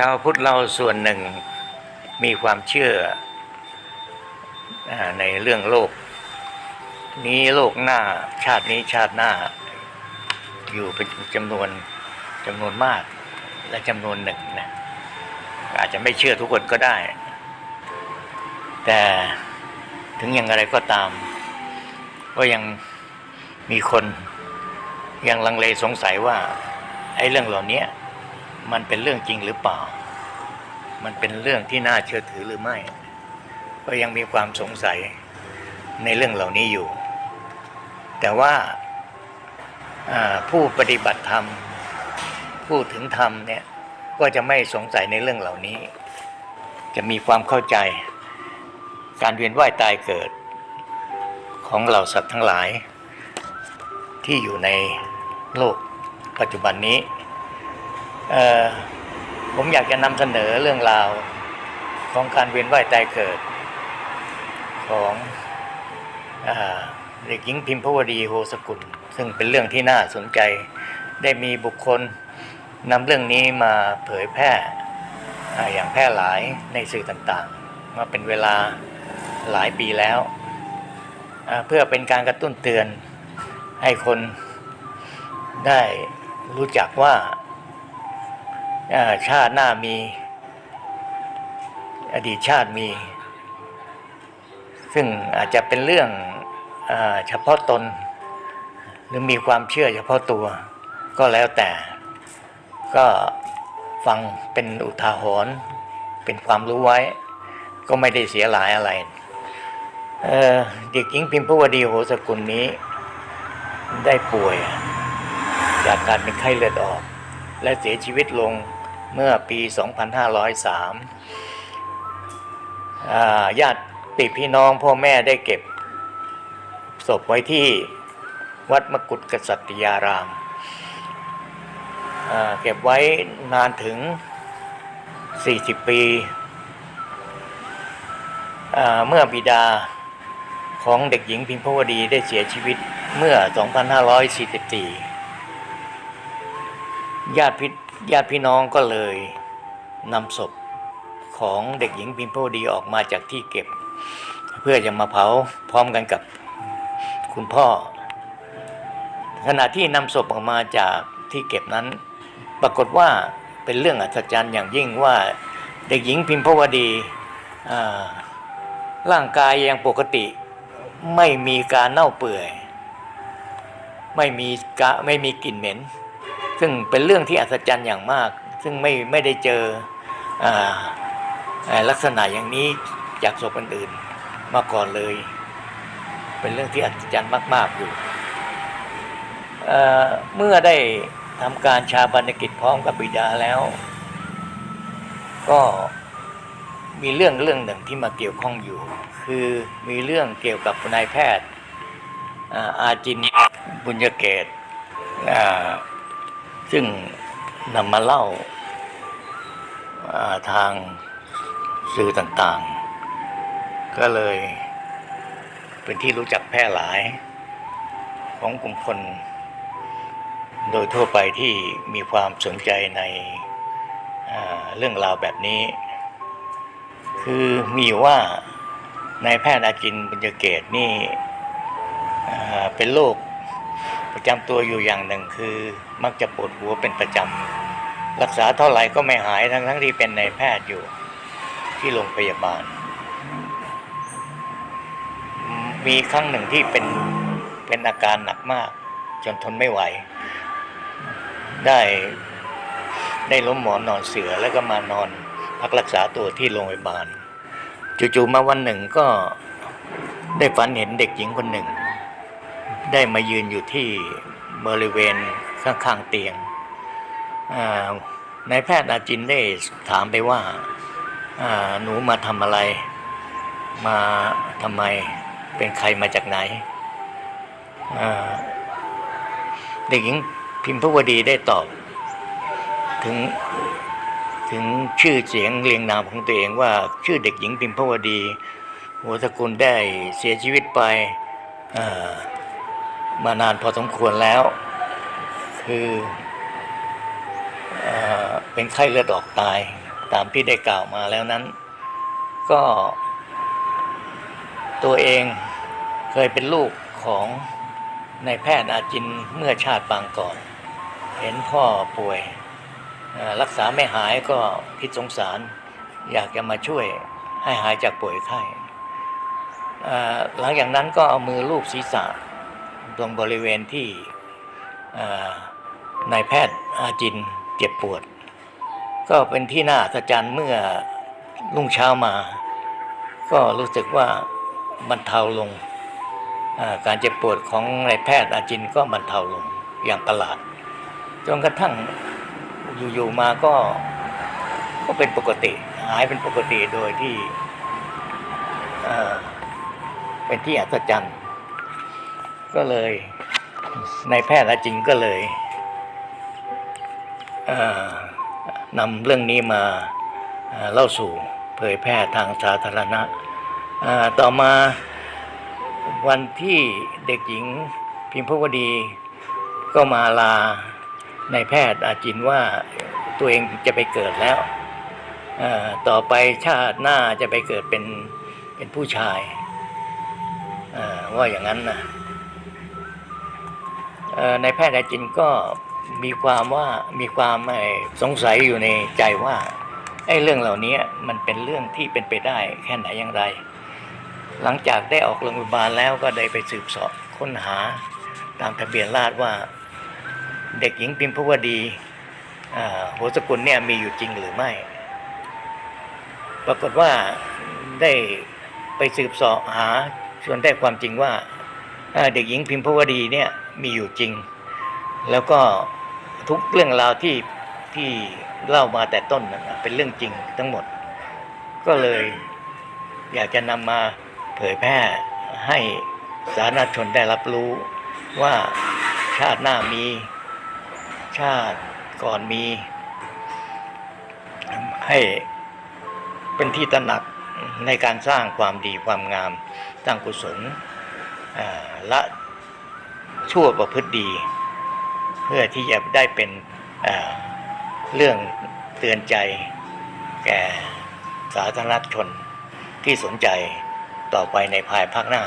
ชาวพุทธเราส่วนหนึ่งมีความเชื่ออในเรื่องโลก นี้โลกหน้าชาตินี้ชาติหน้า อยู่เป็นจำนวนจำนวนมากและจำนวนหนึ่งนะอาจจะไม่เชื่อทุกคนก็ได้ แต่ถึงอย่างไรก็ตาม ก็ยังมีคนยังลังเลสงสัยว่าไอ้เรื่องเหล่านี้ มันเป็นเรื่องจริงหรือเปล่า มันเป็นเรื่องที่น่าเชื่อถือหรือไม่ ก็ยังมีความสงสัยในเรื่องเหล่านี้อยู่ แต่ว่าผู้ปฏิบัติธรรม ผู้ถึงธรรมเนี่ยก็จะไม่สงสัยในเรื่องเหล่านี้ จะมีความเข้าใจ การเวียนว่ายตายเกิด ของเหล่าสัตว์ทั้งหลาย ที่อยู่ในโลกปัจจุบันนี้ ผมอยากจะนำเสนอเรื่องราวของการเวียนว่ายตายเกิด ของเด็กหญิงพิมพวดีโฮสกุล ซึ่งเป็นเรื่องที่น่าสนใจ ได้มีบุคคลนำเรื่องนี้มาเผยแพร่อย่างแพร่หลายในสื่อต่างๆ มาเป็นเวลาหลายปีแล้ว เพื่อเป็นการกระตุ้นเตือนให้คนได้รู้จักว่า ชาติหน้ามี อดีตชาติมี ซึ่งอาจจะเป็นเรื่องเฉพาะตน หรือมีความเชื่อเฉพาะตัว ก็แล้วแต่ ก็ฟังเป็นอุทาหรณ์เป็นความรู้ไว้ ก็ไม่ได้เสียหลายอะไรเเด็กหญิงพิมพวดีโหสกุลนี้ ได้ป่วย จากการเป็นไข้เลือดออก และเสียชีวิตลง เมื่อปี 2503ญาติปิพี่น้องพ่อแม่ได้เก็บศพไว้ที่วัดมกุฏกษัตริยารามเก็บไว้นานถึง 40 ปีเมื่อบิดาของเด็กหญิงพิมพวดีได้เสียชีวิตเมื่อ 2544 ญาติพี่ ญาติพี่น้องก็เลยนำศพของเด็กหญิงพิมพ์โพดีออกมาจากที่เก็บ เพื่อจะมาเผาพร้อมกันกับคุณพ่อ ขณะที่นำศพออกมาจากที่เก็บนั้น ปรากฏว่าเป็นเรื่องอัศจรรย์อย่างยิ่งว่าเด็กหญิงพิมพ์พวดีร่างกายยังปกติไม่มีการเน่าเปื่อย ไม่มีกะไม่มีกลิ่นเหม็น ซึ่งเป็นเรื่องที่อัศจรรย์อย่างมาก ซึ่งไม่ไม่ได้เจออลักษณะอย่างนี้จากศพอื่นๆมาก่อนเลย เป็นเรื่องที่อัศจรรย์มาก ๆอยู่เเมื่อได้ทำการชาปนกิจพร้อมกับบิดาแล้ว ก็มีเรื่องเรื่องหนึ่งที่มาเกี่ยวข้องอยู่ คือมีเรื่องเกี่ยวกับนายแพทย์อาจินบุญยเกตอ ซึ่งนำมาเล่าาทางสื่อต่างๆ ก็เลยเป็นที่รู้จักแพร่หลาย ของกลุ่มคน โดยทั่วไปที่มีความสนใจในเรื่องราวแบบนี้ คือมีอยู่ว่านายแพทย์อาจินบุญเกตนี่เป็นโรค ประจำตัวอยู่อย่างหนึ่งคือ มักจะปวดหัวเป็นประจำรักษาเท่าไหร่ก็ไม่หายทั้งทั้งที่เป็นนายแพทย์อยู่ที่โรงพยาบาล มีครั้งหนึ่งที่เป็นเป็นอาการหนักมาก จนทนไม่ไหว ได้ได้ล้มหมอนนอนเสือแล้วก็มานอนพักรักษาตัวที่โรงพยาบาลจู่ๆมาวันหนึ่งก็ได้ฝันเห็นเด็กหญิงคนหนึ่ง ได้มายืนอยู่ที่บริเวณข้างๆเตียงนายแพทย์อาจินได้ถามไปว่าหนูมาทำอะไร มาทำไมเป็นใครมาจากไหน เด็กหญิงพิมพ์พวดีได้ตอบ ถึงถึงชื่อเสียงเรียงนามของตัวเองว่าชื่อเด็กหญิงพิมพวดีหัวสกุลได้เสียชีวิตไปอ่า มานานพอสมควรแล้ว คือเอเป็นไข้เลือดออกตายตามที่ได้กล่าวมาแล้วนั้น ก็ตัวเองเคยเป็นลูกของนายแพทย์อาจินเมื่อชาติปางก่อน เห็นพ่อป่วย รักษาไม่หายก็คิดสงสาร อยากจะมาช่วยให้หายจากป่วยไข้หลังจากนั้นก็เอามือลูบศีรษะ ตรงบริเวณที่นายแพทย์อาจินเจ็บปวด ก็เป็นที่น่าอัศจรรย์เมื่อรุ่งเช้ามา ก็รู้สึกว่าบรรเทาลง การเจ็บปวดของนายแพทย์อาจินก็บรรเทาลงอย่างประหลาดจนกระทั่งอยู่ๆมาก็ก็เป็นปกติ หายเป็นปกติโดยที่เอ่อเป็นที่อัศจรรย์ ก็เลยในแพทย์อาจินก็เลยเนำเรื่องนี้มาเล่าสู่เผยแพร่ทางสาธารณะ ต่อมาวันที่เด็กหญิงพิมพวดีก็มาลาในแพทย์อาจินว่าตัวเองจะไปเกิดแล้วต่อไปชาติหน้าจะไปเกิดเป็นเป็นผู้ชายว่าอย่างนั้นนะ เอ่อนแพทย์อาจินก็มีความว่ามีความสงสัยอยู่ในใจว่าไอ้เรื่องเหล่านี้มันเป็นเรื่องที่เป็นไปได้แค่ไหนอย่างไร หลังจากได้ออกโรงพยาบาลแล้วก็ได้ไปสืบสอบค้นหาตามทะเบียนราษว่า เด็กหญิงพิมพวดีอ่าโหสกุลเนี่ยมีอยู่จริงหรือไม่ ปรากฏว่าได้ไปสืบสอบหาจนได้ความจริงว่าอ่าเด็กหญิงพิมพวดีเนี่ย มีอยู่จริง แล้วก็ทุกเรื่องราวที่ที่เล่ามาแต่ต้นนะเป็นเรื่องจริงทั้งหมด ก็เลยอยากจะนำมาเผยแพร่ให้สาธารณชนได้รับรู้ว่าชาติหน้ามีชาติก่อนมี ให้เป็นที่ตระหนักในการสร้างความดีความงามสร้างกุศลละ ชั่วประพฤติดี เพื่อที่จะได้เป็นเเรื่องเตือนใจแก่สาธารณชนที่สนใจต่อไปในภายภาคหน้า